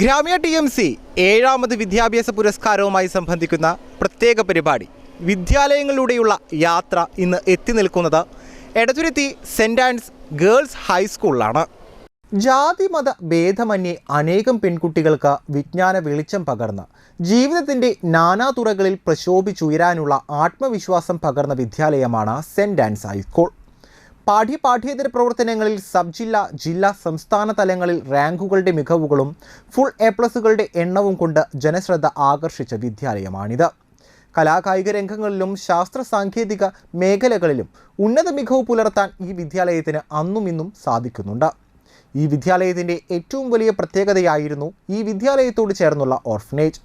ഗ്രാമ്യ T M C ഏഴാമത് വിദ്യാഭ്യാസ പുരസ്കാരവുമായി സംബന്ധിക്കുന്ന പ്രത്യേക പരിപാടി. വിദ്യാലയങ്ങളിലൂടെയുള്ള യാത്ര ഇന്ന് എത്തി നിൽക്കുന്നത് എടതുരുത്തി സെന്റ് ആൻഡ്സ് ഗേൾസ് ഹൈസ്കൂളിലാണ് ജാതി മത ഭേദമന്യേ അനേകം പെൺകുട്ടികൾക്ക് വിജ്ഞാന വെളിച്ചം പകർന്ന് ജീവിതത്തിന്റെ നാനാതുറകളിൽ പ്രശോഭിച്ചുയരാനുള്ള ആത്മവിശ്വാസം പകർന്ന വിദ്യാലയമാണ് സെന്റ് ആൻഡ്സ് ഹൈസ്കൂൾ. പാഠ്യ പാഠ്യേതര പ്രവർത്തനങ്ങളിൽ സബ് ജില്ല ജില്ലാ സംസ്ഥാന തലങ്ങളിൽ റാങ്കുകളുടെ മികവുകളും ഫുൾ എ പ്ലസുകളുടെ എണ്ണവും കൊണ്ട് ജനശ്രദ്ധ ആകർഷിച്ച വിദ്യാലയമാണിത്. കലാകായിക രംഗങ്ങളിലും ശാസ്ത്ര സാങ്കേതിക മേഖലകളിലും ഉന്നത മികവ് പുലർത്താൻ ഈ വിദ്യാലയത്തിന് അന്നും ഇന്നും സാധിക്കുന്നുണ്ട്. ഈ വിദ്യാലയത്തിന്റെ ഏറ്റവും വലിയ പ്രത്യേകതയായിരുന്നു ഈ വിദ്യാലയത്തോട് ചേർന്നുള്ള ഓർഫനേജ്.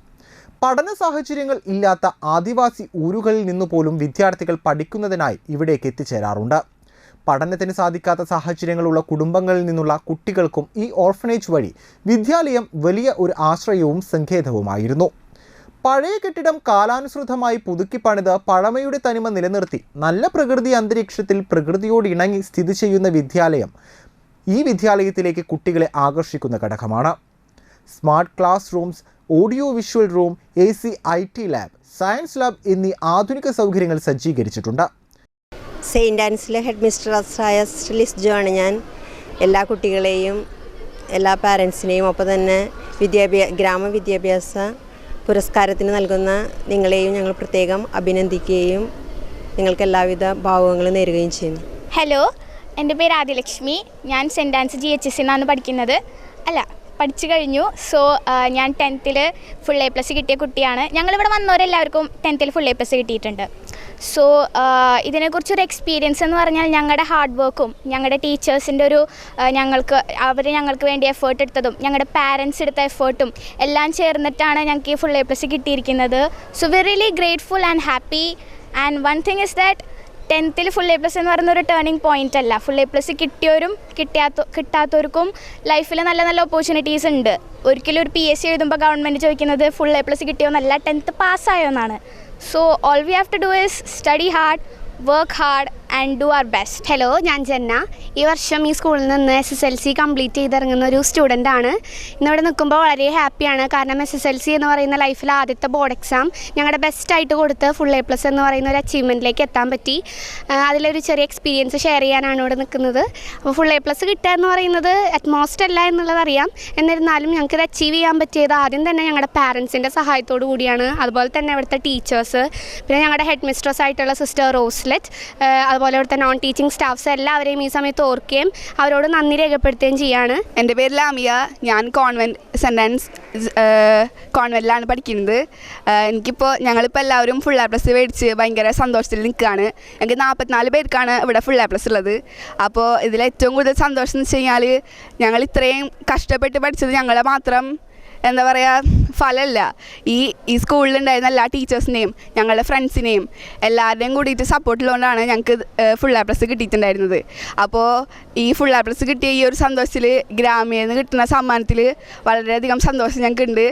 പഠന സാഹചര്യങ്ങൾ ഇല്ലാത്ത ആദിവാസി ഊരുകളിൽ നിന്നു പോലും വിദ്യാർത്ഥികൾ പഠിക്കുന്നതിനായി ഇവിടേക്ക് എത്തിച്ചേരാറുണ്ട്. പഠനത്തിന് സാധിക്കാത്ത സാഹചര്യങ്ങളുള്ള കുടുംബങ്ങളിൽ നിന്നുള്ള കുട്ടികൾക്കും ഈ ഓർഫനേജ് വഴി വിദ്യാലയം വലിയ ഒരു ആശ്രയവും സങ്കേതവുമായിരുന്നു. പഴയ കെട്ടിടം കാലാനുസൃതമായി പുതുക്കി പണിത് പഴമയുടെ തനിമ നിലനിർത്തി നല്ല പ്രകൃതി അന്തരീക്ഷത്തിൽ പ്രകൃതിയോട് ഇണങ്ങി സ്ഥിതി ചെയ്യുന്ന വിദ്യാലയം ഈ വിദ്യാലയത്തിലേക്ക് കുട്ടികളെ ആകർഷിക്കുന്ന ഘടകമാണ്. Smart class rooms audio visual room A C I T lab science lab എന്നീ ആധുനിക സൗകര്യങ്ങൾ സജ്ജീകരിച്ചിട്ടുണ്ട്. സെയിന്റ് ആൻസിലെ ഹെഡ് ലിസ് ജോ ആണ് ഞാൻ. എല്ലാ കുട്ടികളെയും എല്ലാ പാരൻസിനെയും ഒപ്പം തന്നെ വിദ്യാഭ്യാ ഗ്രാമവിദ്യാഭ്യാസ പുരസ്കാരത്തിന് നൽകുന്ന നിങ്ങളെയും ഞങ്ങൾ പ്രത്യേകം അഭിനന്ദിക്കുകയും നിങ്ങൾക്ക് എല്ലാവിധ ഭാവങ്ങളും നേരുകയും ചെയ്യുന്നു. ഹലോ എന്റെ പേര് ആദിലക്ഷ്മി. ഞാൻ Saint Ann's G H S എന്നാണ് പഠിക്കുന്നത്. അല്ല പഠിച്ചു കഴിഞ്ഞു. സോ ഞാൻ ടെൻത്തിൽ ഫുൾ എ പ്ലസ് കിട്ടിയ കുട്ടിയാണ്. ഞങ്ങളിവിടെ വന്നവരെല്ലാവർക്കും ടെൻത്തിൽ ഫുൾ എ പ്ലസ് കിട്ടിയിട്ടുണ്ട്. സോ ഇതിനെക്കുറിച്ചൊരു എക്സ്പീരിയൻസ് എന്ന് പറഞ്ഞാൽ ഞങ്ങളുടെ ഹാർഡ് വർക്കും ഞങ്ങളുടെ ടീച്ചേഴ്സിന്റെ ഒരു ഞങ്ങൾക്ക് അവർ ഞങ്ങൾക്ക് വേണ്ടി എഫേർട്ട് എടുത്തതും ഞങ്ങളുടെ പാരൻസ് എടുത്ത എഫേർട്ടും എല്ലാം ചേർന്നിട്ടാണ് ഞങ്ങൾക്ക് ഈ ഫുൾ എ പ്ലസ് കിട്ടിയിരിക്കുന്നത്. So we really grateful and happy and one thing is that ടെൻത്തിൽ full A plus എന്ന് പറയുന്ന ഒരു ടേണിംഗ് പോയിന്റ് അല്ല. ഫുൾ എ പ്ലസ് കിട്ടിയവരും കിട്ടാത്ത കിട്ടാത്തവർക്കും ലൈഫിൽ നല്ല നല്ല ഓപ്പർച്യൂണിറ്റീസ് ഉണ്ട്. ഒരിക്കലും ഒരു പി എസ് സി എഴുതുമ്പോൾ ഗവൺമെന്റ് ചോദിക്കുന്നത് ഫുൾ എ പ്ലസ് കിട്ടിയോന്നല്ല ടെൻത്ത് പാസ്സായോ എന്നാണ്. So all we have to do is study hard work hard and do our best hello ഞാൻ ജന്ന. ഈ വർഷം ഈ സ്കൂളിൽ നിന്ന് S S L C complete ചെയ്തിറങ്ങുന്ന ഒരു സ്റ്റുഡന്റ് ആണ്. ഇന്നിവിടെ നിൽക്കുമ്പോൾ വളരെ ഹാപ്പിയാണ് കാരണം എസ് എസ് എൽ സി എന്ന് പറയുന്ന ലൈഫിലെ ആദ്യത്തെ ബോർഡ് എക്സാം ഞങ്ങളുടെ ബെസ്റ്റ് ആയിട്ട് കൊടുത്ത് ഫുൾ എ പ്ലസ് എന്ന് പറയുന്ന ഒരു അച്ചീവ്മെന്റിലേക്ക് എത്താൻ പറ്റി. അതിലൊരു ചെറിയ എക്സ്പീരിയൻസ് ഷെയർ ചെയ്യാനാണ് ഇവിടെ നിൽക്കുന്നത്. അപ്പോൾ ഫുൾ എ പ്ലസ് കിട്ടുക എന്ന് പറയുന്നത് അറ്റ്മോസ്റ്റ് അല്ല എന്നുള്ളതറിയാം എന്നിരുന്നാലും ഞങ്ങൾക്ക് ഇത് അച്ചീവ് ചെയ്യാൻ പറ്റിയത് ആദ്യം തന്നെ ഞങ്ങളുടെ പാരൻസിന്റെ സഹായത്തോടു കൂടിയാണ്. അതുപോലെ തന്നെ ഇവിടുത്തെ ടീച്ചേഴ്സ് പിന്നെ ഞങ്ങളുടെ ഹെഡ് മിസ്ട്രസ് ആയിട്ടുള്ള സിസ്റ്റർ റോസ്ലെറ്റ് അതുപോലെ ഇവിടുത്തെ നോൺ ടീച്ചിങ് സ്റ്റാഫ്സ് എല്ലാവരെയും ഈ സമയത്ത് ഓർക്കുകയും അവരോട് നന്ദി രേഖപ്പെടുത്തുകയും ചെയ്യാണ്. എന്റെ പേര് ലാമിയ. ഞാൻ കോൺവെന്റ് സെന്റ് ആൻഡ്സ് കോൺവെന്റിലാണ് പഠിക്കുന്നത്. എനിക്കിപ്പോൾ ഞങ്ങളിപ്പോൾ എല്ലാവരും ഫുൾ എ പ്ലസ് മേടിച്ച് ഭയങ്കര സന്തോഷത്തിൽ നിൽക്കുകയാണ്. ഞങ്ങൾക്ക് നാൽപ്പത്തിനാല് പേർക്കാണ് ഇവിടെ ഫുൾ എ പ്ലസ് ഉള്ളത്. അപ്പോൾ ഇതിൽ ഏറ്റവും കൂടുതൽ സന്തോഷം എന്ന് വെച്ച് കഴിഞ്ഞാൽ ഞങ്ങൾ ഇത്രയും കഷ്ടപ്പെട്ട് പഠിച്ചത് ഞങ്ങളെ മാത്രം എന്താ പറയുക ഫലമല്ല ഈ ഈ സ്കൂളിലുണ്ടായിരുന്ന എല്ലാ ടീച്ചേഴ്സിനെയും ഞങ്ങളുടെ ഫ്രണ്ട്സിനെയും എല്ലാവരുടെയും കൂടിയിട്ട് സപ്പോർട്ടുള്ളതുകൊണ്ടാണ് ഞങ്ങൾക്ക് ഫുൾ എ പ്ലസ് കിട്ടിയിട്ടുണ്ടായിരുന്നത്. അപ്പോൾ ഈ ഫുൾ എ പ്ലസ് കിട്ടിയ ഈ ഒരു സന്തോഷത്തിൽ ഗ്രാമീണ കിട്ടുന്ന സമ്മാനത്തിൽ വളരെയധികം സന്തോഷം ഞങ്ങൾക്കുണ്ട്.